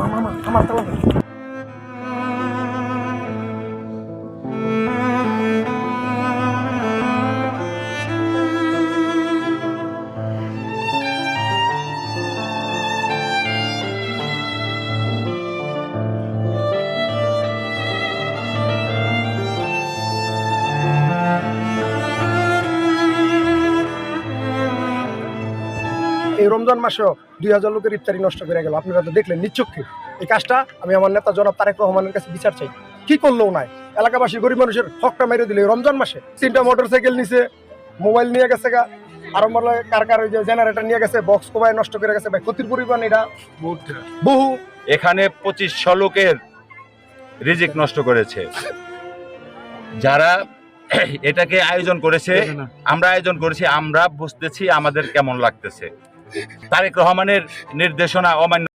妈妈妈妈妈揍你 এই রমজান মাসেও দুই হাজার লোকের ইফতারি নষ্ট করে গেল। আপনারা তো দেখলেন নিচ্চক্ষে এই কাজটা আমি আমার নেতা জনাব তারেক রহমানের কাছে বিচার চাই। কি করল নাই? এলাকাবাসী গরিব মানুষের হকটা মেরে দিলে। রমজান মাসে তিনটা মোটর সাইকেল নিছে মোবাইল নিয়ে গেছে গা। আর কার কার ওই যে জেনারেটর নিয়ে গেছে বক্স কোবায় নষ্ট করে গেছে। ভাই ক্ষতির পরিমাণ এটা। বহু। এখানে পঁচিশশো লোকের রিজিক নষ্ট করেছে। যারা এটাকে আয়োজন করেছে আমরা আয়োজন করেছি আমরা বুঝতেছি আমাদের কেমন লাগতেছে। তারেক রহমানের নির্দেশনা অমান্য